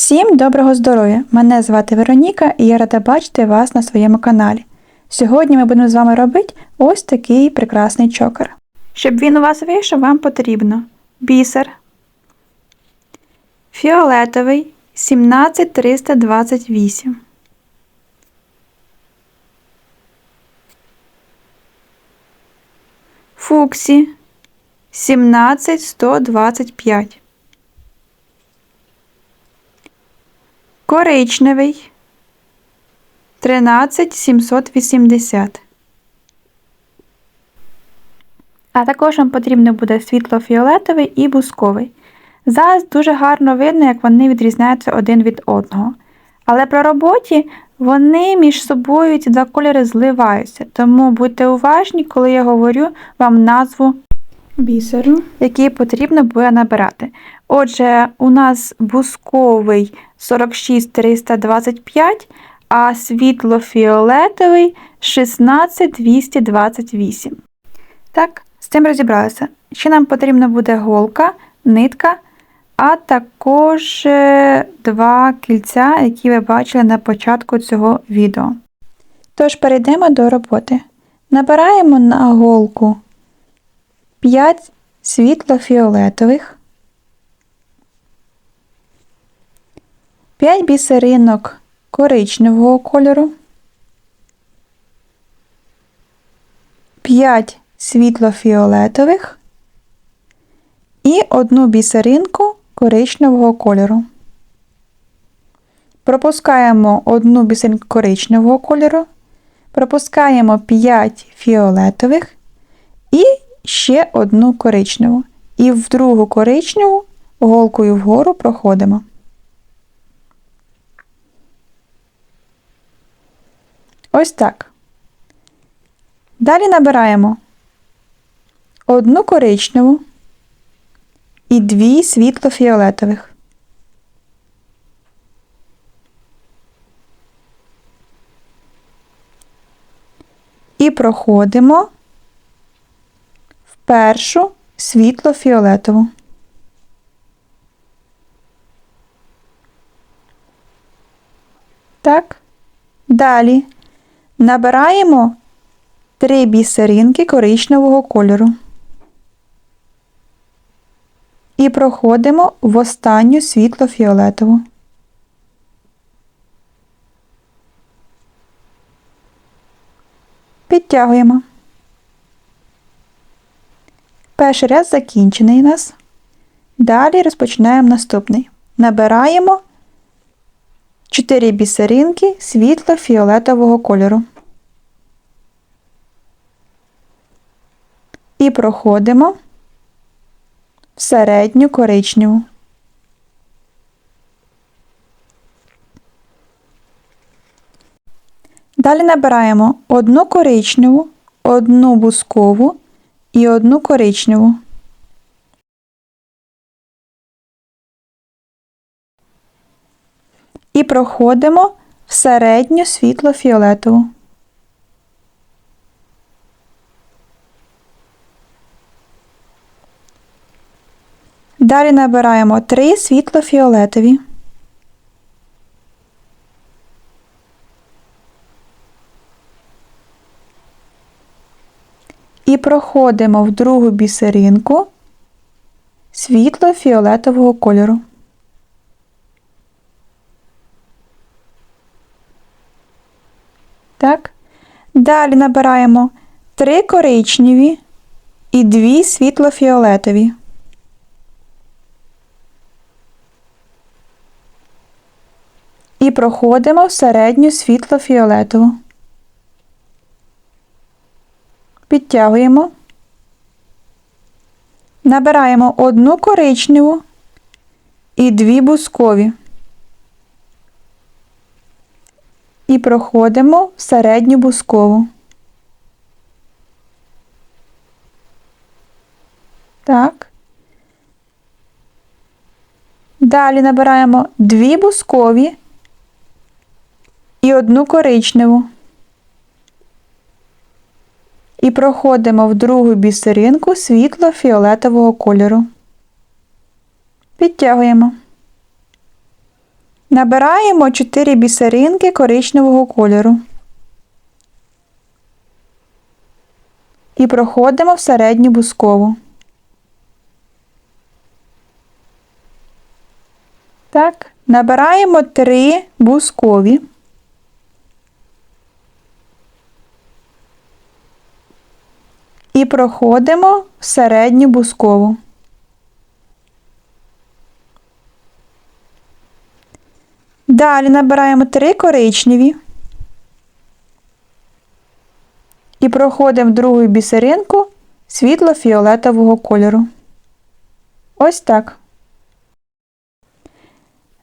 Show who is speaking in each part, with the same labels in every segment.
Speaker 1: Всім доброго здоров'я! Мене звати Вероніка і я рада бачити вас на своєму каналі. Сьогодні ми будемо з вами робити ось такий прекрасний чокер. Щоб він у вас вийшов, вам потрібно бісер фіолетовий 17328. Фуксі 17125. Коричневий 13780. А також вам потрібно буде світло-фіолетовий і бусковий. Зараз дуже гарно видно, як вони відрізняються один від одного. Але при роботі вони між собою ці два кольори зливаються. Тому будьте уважні, коли я говорю вам назву бісеру, який потрібно буде набирати. Отже, у нас бусковий 46325, а світло-фіолетовий 16228. Так, з цим розібралися. Ще нам потрібна буде голка, нитка, а також е, два кільця, які ви бачили на початку цього відео. Тож перейдемо до роботи. Набираємо на голку 5 світло-фіолетових, 5 бісеринок коричневого кольору, 5 світло-фіолетових і одну бісеринку коричневого кольору. Пропускаємо одну бісеринку коричневого кольору, пропускаємо 5 фіолетових і ще одну коричневу. І в другу коричневу голкою вгору проходимо. Ось так. Далі набираємо одну коричневу і дві світло-фіолетових. І проходимо першу світло-фіолетову. Так. Далі набираємо три бісеринки коричневого кольору. І проходимо в останню світло-фіолетову. Підтягуємо. Перший ряд закінчений у нас. Далі розпочинаємо наступний. Набираємо 4 бісеринки світло-фіолетового кольору. І проходимо в середню коричневу. Далі набираємо одну коричневу, одну бускову і одну коричневу. І проходимо в середню світло-фіолетову. Далі набираємо три світло-фіолетові. І проходимо в другу бісеринку світло-фіолетового кольору. Так. Далі набираємо три коричневі і дві світло-фіолетові. І проходимо в середню світло-фіолетову. Підтягуємо. Набираємо одну коричневу і дві бускові. І проходимо в середню бускову. Так. Далі набираємо дві бускові і одну коричневу. І проходимо в другу бісеринку світло-фіолетового кольору. Підтягуємо. Набираємо 4 бісеринки коричневого кольору. І проходимо в середню бускову. Так, набираємо 3 бускові. І проходимо в середню бускову. Далі набираємо 3 коричневі. І проходимо другу бісеринку світло-фіолетового кольору. Ось так.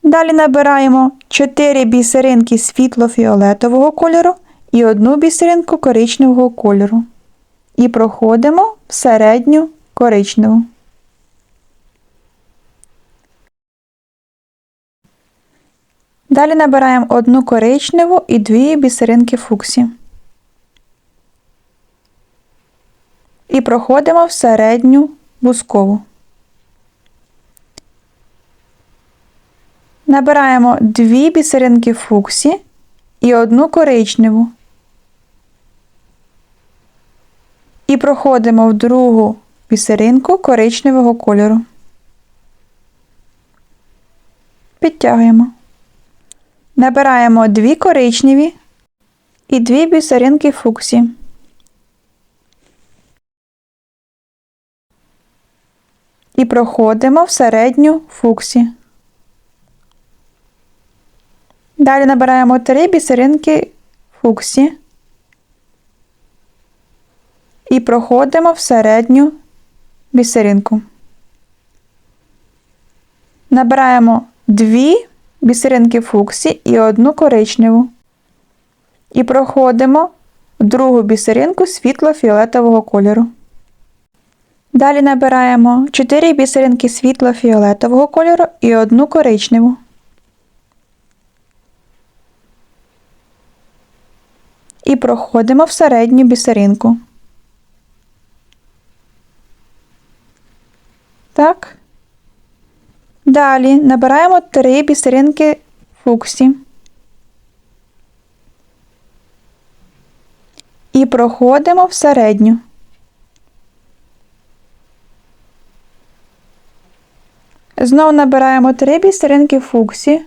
Speaker 1: Далі набираємо 4 бісеринки світло-фіолетового кольору і одну бісеринку коричневого кольору. І проходимо в середню коричневу. Далі набираємо одну коричневу і дві бісеринки фуксі. І проходимо в середню бускову. Набираємо дві бісеринки фуксі і одну коричневу. І проходимо в другу бісеринку коричневого кольору. Підтягуємо. Набираємо дві коричневі і дві бісеринки фуксі. І проходимо в середню фуксі. Далі набираємо три бісеринки фуксі і проходимо в середню бісеринку. Набираємо дві бісеринки фуксі і одну коричневу. І проходимо в другу бісеринку світло-фіолетового кольору. Далі набираємо 4 бісеринки світло-фіолетового кольору і одну коричневу. І проходимо в середню бісеринку. Так. Далі набираємо 3 бісеринки фуксі. І проходимо в середню. Знову набираємо 3 бісеринки фуксі.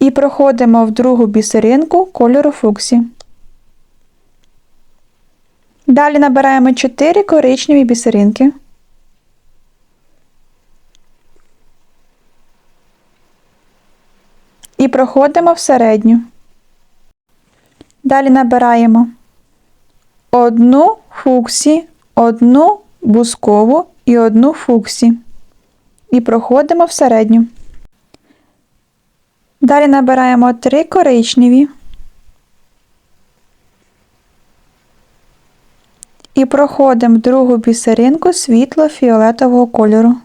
Speaker 1: І проходимо в другу бісеринку кольору фуксі. Далі набираємо 4 коричневі бісеринки. І проходимо в середню. Далі набираємо одну фуксі, одну бускову і одну фуксі. І проходимо в середню. Далі набираємо три коричневі. І проходимо другу бісеринку світло-фіолетового кольору.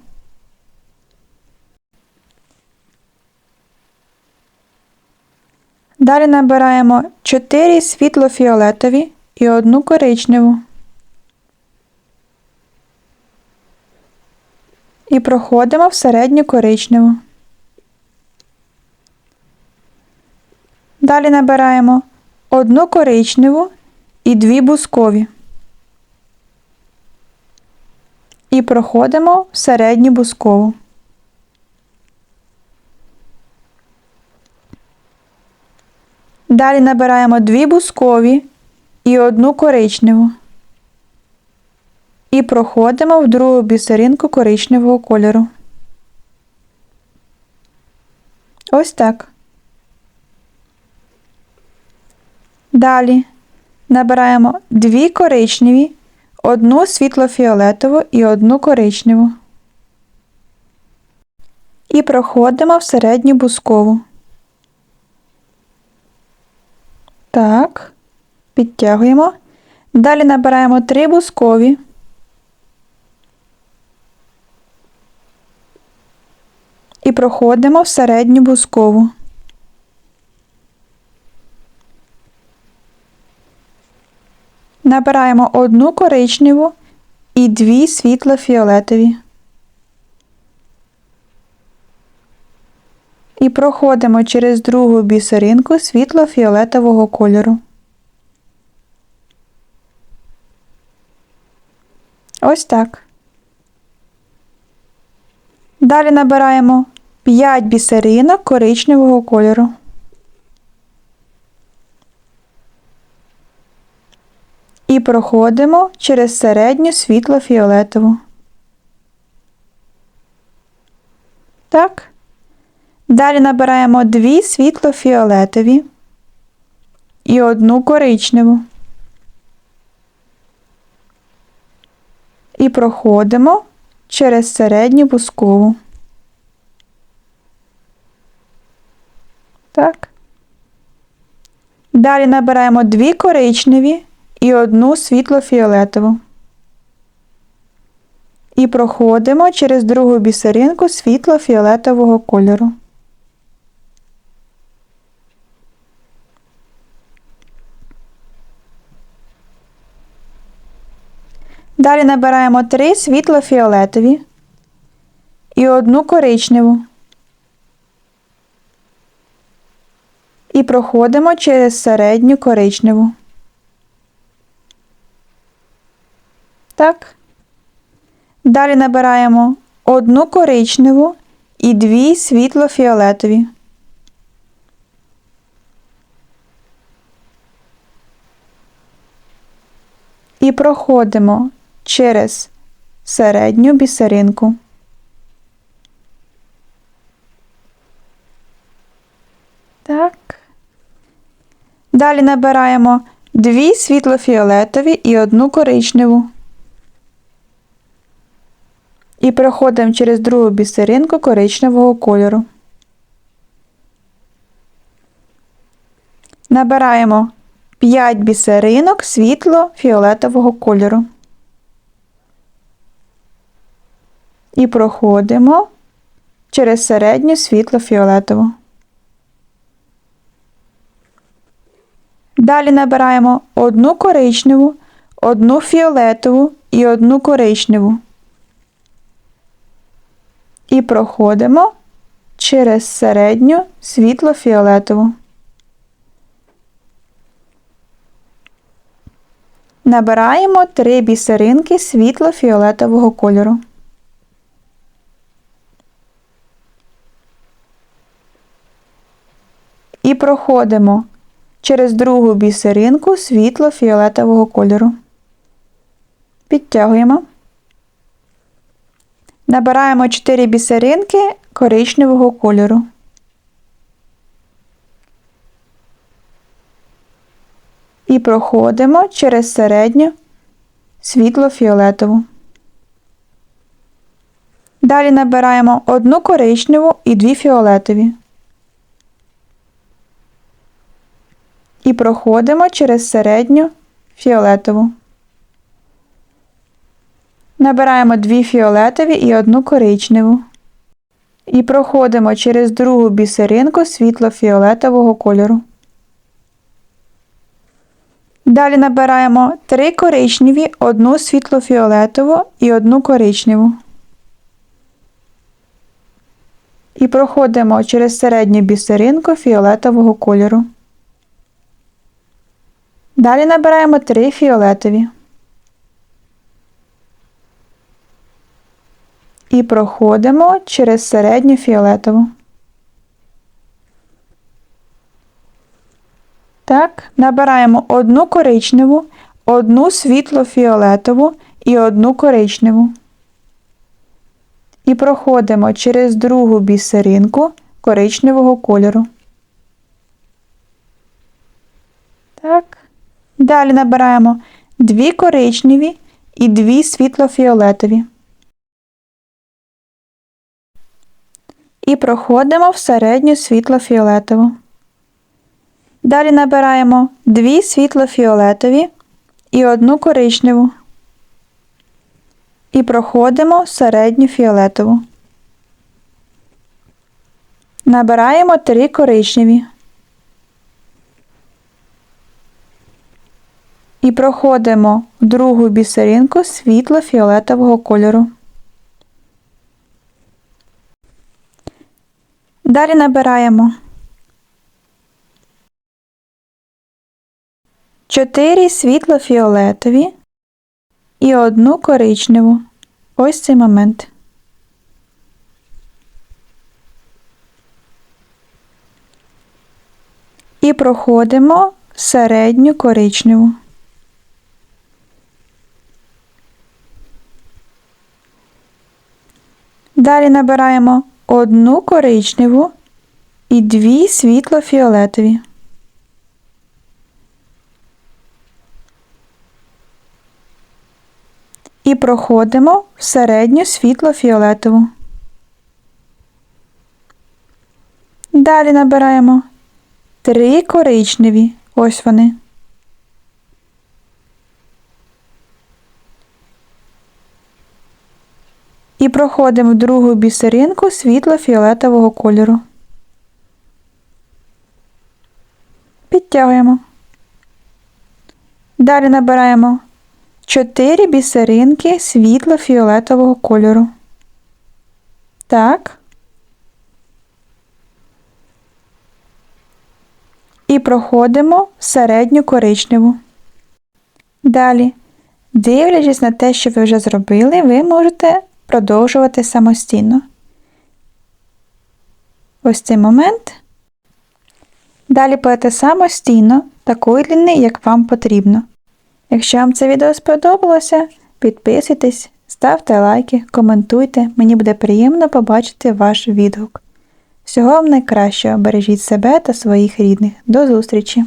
Speaker 1: Далі набираємо 4 світло-фіолетові і одну коричневу. І проходимо в середню коричневу. Далі набираємо одну коричневу і дві бускові. І проходимо середню бускову. Далі набираємо дві бускові і одну коричневу. І проходимо в другу бісеринку коричневого кольору. Ось так. Далі набираємо дві коричневі, одну світло-фіолетову і одну коричневу. І проходимо в середню бускову. Так, підтягуємо. Далі набираємо три бускові. І проходимо в середню бускову. Набираємо одну коричневу і дві світло-фіолетові. І проходимо через другу бісеринку світло-фіолетового кольору. Ось так. Далі набираємо 5 бісеринок коричневого кольору. І проходимо через середню світло-фіолетову. Так. Далі набираємо дві світло-фіолетові і одну коричневу. І проходимо через середню бускову. Так. Далі набираємо дві коричневі і одну світло-фіолетову. І проходимо через другу бісеринку світло-фіолетового кольору. Далі набираємо три світло-фіолетові і одну коричневу. І проходимо через середню коричневу. Так. Далі набираємо одну коричневу і дві світло-фіолетові. І проходимо через середню бісеринку. Так. Далі набираємо дві світло-фіолетові і одну коричневу. І проходимо через другу бісеринку коричневого кольору. Набираємо 5 бісеринок світло-фіолетового кольору. І проходимо через середню світло-фіолетову. Далі набираємо одну коричневу, одну фіолетову і одну коричневу. І проходимо через середню світло-фіолетову. Набираємо три бісеринки світло-фіолетового кольору. І проходимо через другу бісеринку світло-фіолетового кольору. Підтягуємо. Набираємо 4 бісеринки коричневого кольору. І проходимо через середню світло-фіолетову. Далі набираємо одну коричневу і дві фіолетові. І проходимо через середню фіолетову. Набираємо дві фіолетові і одну коричневу. І проходимо через другу бісеринку світло-фіолетового кольору. Далі набираємо три коричневі, одну світло-фіолетову і одну коричневу. І проходимо через середню бісеринку фіолетового кольору. Далі набираємо три фіолетові. І проходимо через середню фіолетову. Так, набираємо одну коричневу, одну світло-фіолетову і одну коричневу. І проходимо через другу бісеринку коричневого кольору. Так. Далі набираємо дві коричневі і дві світло-фіолетові. І проходимо в середню світло-фіолетову. Далі набираємо дві світло-фіолетові і одну коричневу. І проходимо середню фіолетову. Набираємо три коричневі. І проходимо в другу бісеринку світло-фіолетового кольору. Далі набираємо 4 світло-фіолетові і одну коричневу. Ось цей момент. І проходимо середню коричневу. Далі набираємо одну коричневу і дві світло-фіолетові. І проходимо в середню світло-фіолетову. Далі набираємо три коричневі. Ось вони. І проходимо в другу бісеринку світло-фіолетового кольору. Підтягуємо. Далі набираємо 4 бісеринки світло-фіолетового кольору. Так. І проходимо середню коричневу. Далі, дивлячись на те, що ви вже зробили, ви можете продовжувати самостійно. Ось цей момент. Далі плете самостійно такої длини, як вам потрібно. Якщо вам це відео сподобалося, підписуйтесь, ставте лайки, коментуйте, мені буде приємно побачити ваш відгук. Всього вам найкращого, бережіть себе та своїх рідних. До зустрічі!